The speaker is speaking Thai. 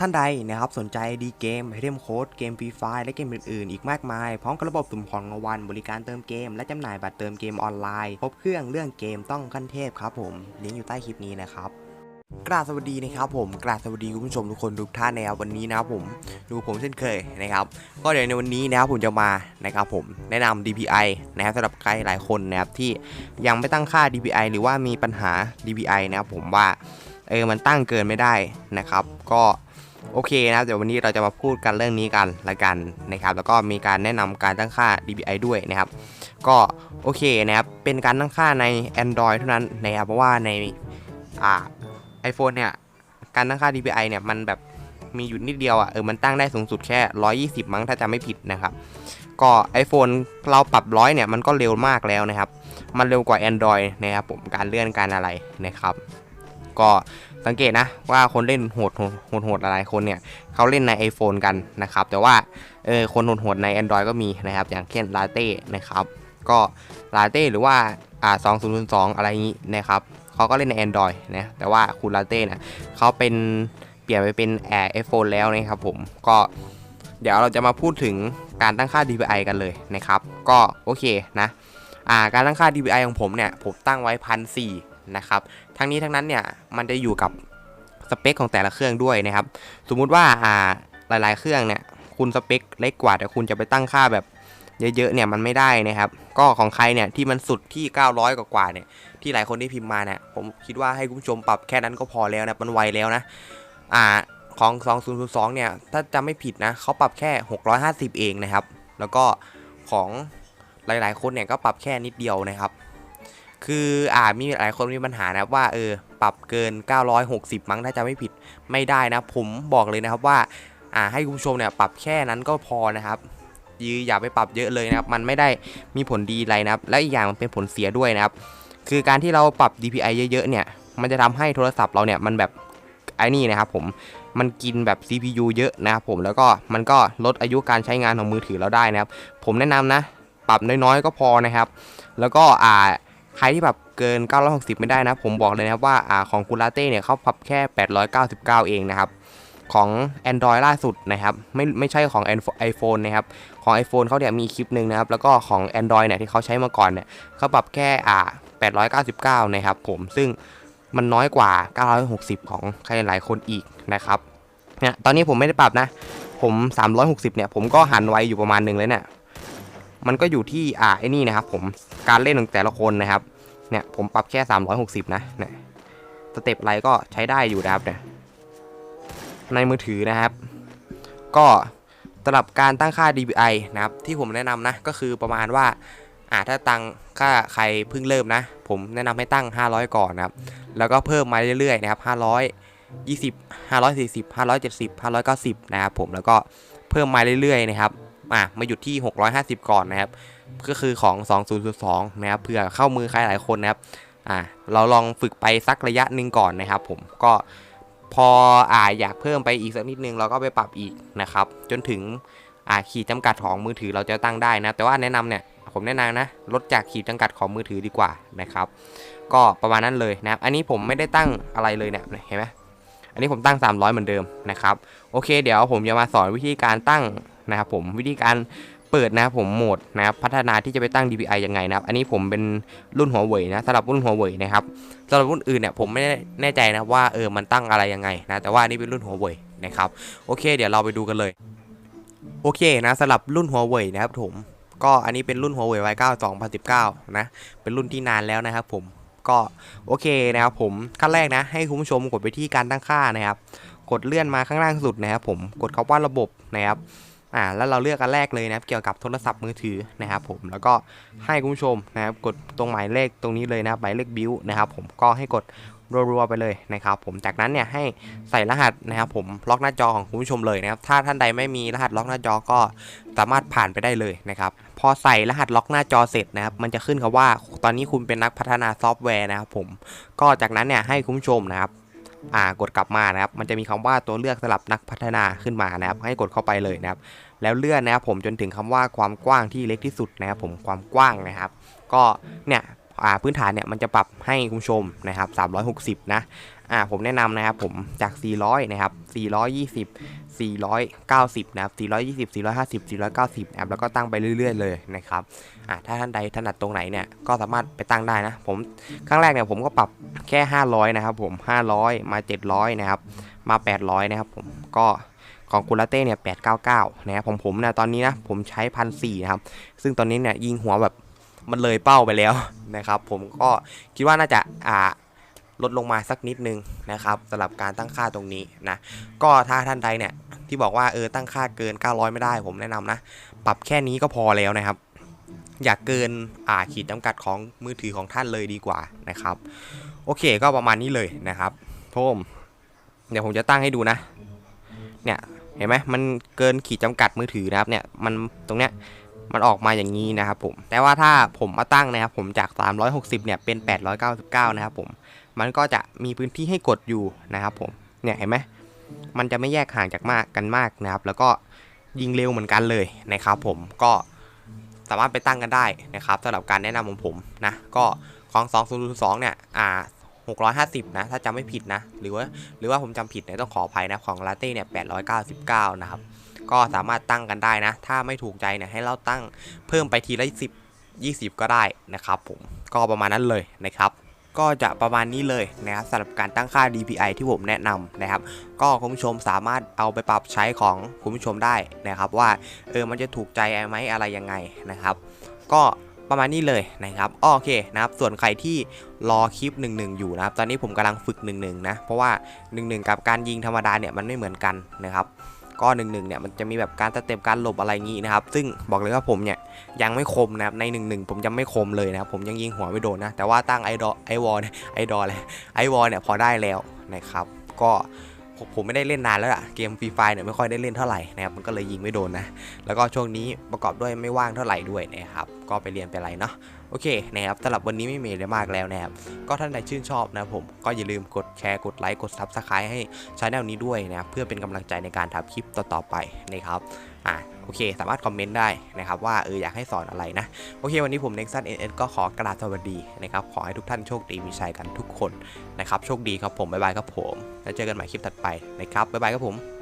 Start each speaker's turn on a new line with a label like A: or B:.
A: ท่านใดนะครับสนใจดีเกมไอเทมโค้ดเกมฟรีไฟและเกมอื่นๆ อีกมากมาย พร้อมกับระบบสุ่มของรางวัลบริการเติมเกม และจำหน่ายบัตรเติมเกมออนไลน์ ครบเครื่องเรื่องเกมต้องขั้นเทพครับผมลิงก์อยู่ใต้คลิปนี้นะครับกราบสวัสดีนะครับผมกราบสวัสดีคุณผู้ชมทุกคนทุกท่านนะครับวันนี้นะครับผมดูผมเช่นเคยนะครับ ก็เดี๋ยวในวันนี้นะครับผมจะมานะครับผมแนะนำ DPI นะครับสำหรับใครหลายคนนะครับที่ยังไม่ตั้งค่า DPI หรือว่ามีปัญหา DPI นะครับผมว่าเออมันตั้งเกินไม่ได้นะครับ ก็ โอเคนะครับเดี๋ยววันนี้เราจะมาพูดกันเรื่องนี้กันละกันนะครับ แล้วก็มีการแนะนำการตั้งค่า DPI ด้วยนะครับ ก็โอเคนะครับเป็นการตั้งค่าใน Android เท่านั้นนะครับเพราะว่าในอ่า iPhone เนี่ยการตั้งค่า DPI เนี่ยมันแบบมีอยู่นิดเดียวอะเออมันตั้งได้สูงสุดแค่ 120 มั้งถ้าจำไม่ผิดนะครับ ก็ iPhone เราปรับร้อยเนี่ยมันก็เร็วมากแล้วนะครับ มันเร็วกว่า Android นะครับผมการเลื่อนการอะไรนะครับ ก็สังเกตนะว่าคนเล่นโหดโหดโหดหลายคนเนี่ยเขาเล่นใน iPhone กันนะครับ แต่ว่าเออคนโหดโหดใน Android ก็มีนะครับ อย่างเช่น Latte นะครับ ก็ Latte หรือว่าอ่า2002อะไรอย่างนี้นะครับเขาก็เล่นใน Android นะแต่ว่าคุณ Latte เนี่ยเขาเป็นเปลี่ยนไปเป็น Air iPhone แล้วนะครับผมก็เดี๋ยวเราจะมาพูดถึงการตั้งค่า DPI กันเลยนะครับ ก็โอเคนะ อ่า การตั้งค่า DPI ของผมเนี่ย ผมตั้งไว้พันส นะครับ ทั้งนี้ทั้งนั้นเนี่ยมันจะอยู่กับสเปคของแต่ละเครื่องด้วยนะครับ สมมุติว่าอ่าหลาย ๆ เครื่องเนี่ยคุณสเปคเล็กกว่าแต่คุณจะไปตั้งค่าแบบเยอะๆเนี่ยมันไม่ได้นะครับ ก็ของใครเนี่ยที่มันสุดที่ 900 กว่าๆเนี่ยที่หลายคนที่พิมพ์มาเนี่ยผมคิดว่าให้คุณผู้ชมปรับแค่นั้นก็พอแล้วนะมันไวแล้วนะอ่าของ 2002 เนี่ย ถ้าจำไม่ผิดนะเขาปรับแค่ 650 เองนะครับ แล้วก็ของหลายๆ คนเนี่ยก็ปรับแค่นิดเดียวนะครับ คืออ่ามีหลายคนมีปัญหานะว่าเออปรับเกิน 960 มั้งถ้าจำไม่ผิดไม่ได้นะ ผมบอกเลยนะครับว่าอ่าให้คุณผู้ชมเนี่ยปรับแค่นั้นก็พอนะครับยืออย่าไปปรับเยอะเลยนะครับ มันไม่ได้มีผลดีอะไรนะครับ และอีกอย่างมันเป็นผลเสียด้วยนะครับ คือการที่เราปรับ DPI เยอะๆเนี่ย มันจะทำให้โทรศัพท์เราเนี่ยมันแบบไอ้นี่นะครับผมมันกินแบบ CPU เยอะนะครับผมแล้วก็มันก็ลดอายุการใช้งานของมือถือเราได้นะครับ ผมแนะนำนะ ปรับน้อยๆก็พอนะครับ แล้วก็อ่า ใครที่แบบเกิน 960 ไม่ได้นะ ผมบอกเลยนะครับว่าอ่าของกูลาเต้เนี่ยเขาปรับแค่ 899 เองนะครับ ของ Android ล่าสุดนะครับ ไม่ไม่ใช่ของ iPhone นะครับ ของ iPhone เขาเนี่ยมีคลิปหนึ่งนะครับ แล้วก็ของ Android เนี่ยที่เขาใช้มาก่อนเนี่ยเขาปรับแค่อ่า899 นะครับผม ซึ่งมันน้อยกว่า 960 ของใครหลายคนอีกนะครับเนี่ยตอนนี้ผมไม่ได้ปรับนะ ผม 360 เนี่ย ผมก็หันไว้อยู่ประมาณหนึ่งเลยเนี่ย มันก็อยู่ที่อ่าไอ้นี่นะครับผมการเล่นของแต่ละคนนะครับเนี่ยผมปรับแค่ 360 นะเนี่ยสเต็ปอะไรก็ใช้ได้อยู่นะครับเนี่ยในมือถือนะครับ ก็สำหรับการตั้งค่า DPI นะครับที่ผมแนะนำนะก็คือประมาณว่าอ่าถ้าตั้งค่าใครเพิ่งเริ่มนะ ผมแนะนำให้ตั้ง 500 ก่อนนะครับ แล้วก็เพิ่มมาเรื่อยๆนะครับ500 20 540 570 590 นะครับผมแล้วก็เพิ่มมาเรื่อยๆนะครับ อะมาหยุดที่ 650 ก่อนนะครับ ก็คือของ 2002นะครับเผื่อเข้ามือใครหลายคนนะครับอ่าเราลองฝึกไปสักระยะหนึ่งก่อนนะครับ ผมก็พออ่าอยากเพิ่มไปอีกสักนิดนึงเราก็ไปปรับอีกนะครับ จนถึงอ่าขีดจำกัดของมือถือเราจะตั้งได้นะแต่ว่าแนะนำเนี่ยผมแนะนำนะลดจากขีดจำกัดของมือถือดีกว่านะครับ ก็ประมาณนั้นเลยนะครับ อันนี้ผมไม่ได้ตั้งอะไรเลยเนี่ยเห็นไหมอันนี้ผมตั้ง 300 เหมือนเดิมนะครับ โอเค เดี๋ยวผมจะมาสอนวิธีการตั้ง นะครับผมวิธีการเปิดนะครับผมโหมดนะครับพัฒนาที่จะไปตั้ง DPI ยังไงนะครับ อันนี้ผมเป็นรุ่นหัวเว่ยนะสำหรับรุ่นหัวเว่ยนะครับสำหรับรุ่นอื่นเนี่ยผมไม่แน่ใจนะว่าเออมันตั้งอะไรยังไงนะแต่ว่านนี้เป็นรุ่นหัวเว่ยนะครับโอเค เดี๋ยวเราไปดูกันเลย โอเคนะสำหรับรุ่นหัวเว่ยนะครับผมก็อันนี้เป็นรุ่นหัวเว่ย Y9 2019 นะ เป็นรุ่นที่นานแล้วนะครับผมก็โอเคนะครับผมขั้นแรกนะ ให้คุณผู้ชมกดไปที่การตั้งค่านะครับ กดเลื่อนมาข้างล่างสุดนะครับผมกดคำว่าระบบนะครับ อ่าแล้วเราเลือกอันแรกเลยนะครับเกี่ยวกับโทรศัพท์มือถือนะครับผมแล้วก็ให้คุณผู้ชมนะครับกดตรงหมายเลขตรงนี้เลยนะครับหมายเลขบิวนะครับผมก็ให้กดรัวๆไปเลยนะครับผมจากนั้นเนี่ยให้ใส่รหัสนะครับผมล็อกหน้าจอของคุณผู้ชมเลยนะครับถ้าท่านใดไม่มีรหัสล็อกหน้าจอก็สามารถผ่านไปได้เลยนะครับพอใส่รหัสล็อกหน้าจอเสร็จนะครับมันจะขึ้นคำว่าตอนนี้คุณเป็นนักพัฒนาซอฟต์แวร์นะครับผมก็จากนั้นเนี่ยให้คุณผู้ชมนะครับ อ่ากดกลับมานะครับ มันจะมีคำว่าตัวเลือกสลับนักพัฒนาขึ้นมานะครับ ให้กดเข้าไปเลยนะครับ แล้วเลื่อนนะครับผมจนถึงคำว่าความกว้างที่เล็กที่สุดนะครับผมความกว้างนะครับ ก็เนี่ย พื้นฐานเนี่ยมันจะปรับให้คุณชมนะครับ360 นะอ่าผมแนะนำนะครับผมจาก 400 นะครับ 420 490 นะครับ 420 450 490นะครับแล้วก็ตั้งไปเรื่อย ๆ เลยนะครับอ่าถ้าท่านใดถนัดตรงไหนเนี่ยก็สามารถไปตั้งได้นะ ผมครั้งแรกเนี่ยผมก็ปรับแค่ 500 นะครับผม 500 มา 700 นะครับ มา 800 นะครับผมก็ของคุณลาเต้เนี่ย899 นะครับผมผมนี่ยตอนนี้นะผมใช้พันสนะครับ ซึ่งตอนนี้เนี่ยยิงหัวแบบ มันเลยเป้าไปแล้วนะครับ ผมก็คิดว่าน่าจะอ่าลดลงมาสักนิดนึงนะครับสำหรับการตั้งค่าตรงนี้นะก็ถ้าท่านใดเนี่ยที่บอกว่าเออตั้งค่าเกิน 900 ไม่ได้ผมแนะนำนะปรับแค่นี้ก็พอแล้วนะครับ อย่าเกินอ่าขีดจำกัดของมือถือของท่านเลยดีกว่านะครับ โอเคก็ประมาณนี้เลยนะครับผมเดี๋ยวผมจะตั้งให้ดูนะ เนี่ยเห็นไหมมันเกินขีดจำกัดมือถือนะครับเนี่ยมันตรงเนี้ย มันออกมาอย่างนี้นะครับผมแต่ว่าถ้าผมมาตั้งนะครับผมจาก 360 เนี่ยเป็น 899 นะครับผมมันก็จะมีพื้นที่ให้กดอยู่นะครับผมเนี่ยเห็นไหมมันจะไม่แยกห่างจากมากกันมากนะครับ แล้วก็ยิงเร็วเหมือนกันเลยนะครับผมก็สามารถไปตั้งกันได้นะครับสำหรับการแนะนำของผมนะก็ของ 2002 เนี่ยอ่า650 นะ ถ้าจำไม่ผิดนะ หรือว่า หรือว่าผมจำผิดเนี่ยต้องขออภัยนะ ของลาเต้เนี่ย 899 นะครับ ก็สามารถตั้งกันได้นะ ถ้าไม่ถูกใจเนี่ยให้เราตั้งเพิ่มไปทีละ10 20 ก็ได้นะครับผมก็ประมาณนั้นเลยนะครับก็จะประมาณนี้เลยนะครับสำหรับการตั้งค่า DPI ที่ผมแนะนำนะครับ ก็คุณผู้ชมสามารถเอาไปปรับใช้ของคุณผู้ชมได้นะครับว่าเออมันจะถูกใจไหมอะไรยังไงนะครับ ก็ประมาณนี้เลยนะครับโอเคนะครับ ส่วนใครที่รอคลิป 1-1 อยู่นะครับ ตอนนี้ผมกำลังฝึก 1-1 นะ เพราะว่า 1-1 กับการยิงธรรมดาเนี่ยมันไม่เหมือนกันนะครับ ก็1-1เนี่ยมันจะมีแบบการสเต็ปการหลบอะไรงี้นะครับ ซึ่งบอกเลยว่าผมเนี่ยยังไม่คมนะครับใน1-1ผมยังไม่คมเลยนะครับผมยังยิงหัวไม่โดนนะ แต่ว่าตั้งไอดอไอวอลไอดอเลยไอวอลเนี่ยพอได้แล้วนะครับ ก็ผมไม่ได้เล่นนานแล้วอะเกมฟรีไฟเนี่ยไม่ค่อยได้เล่นเท่าไหร่นะครับมันก็เลยยิงไม่โดนนะ แล้วก็ช่วงนี้ประกอบด้วยไม่ว่างเท่าไหร่ด้วยนะครับก็ไปเรียนไปอะไรเนาะโอเคนะครับสำหรับวันนี้ไม่มีอะไรมากแล้วนะครับก็ท่านใดชื่นชอบนะผมก็อย่าลืมกดแชร์กดไลค์กดซับสไครต์ให้ช anel นี้ด้วยนะครับเพื่อเป็นกำลังใจในการทำคลิปต่อๆไปนะครับอ่าโอเค สามารถคอมเมนต์ได้นะครับว่าเอออยากให้สอนอะไรนะ โอเค วันนี้ผม Nexus NS ก็ขอกราบสวัสดีนะครับ ขอให้ทุกท่านโชคดีมีชัยกันทุกคนนะครับ โชคดีครับผม บ๊ายบายครับผม แล้วเจอกันใหม่คลิปถัดไปนะครับ บ๊ายบายครับผม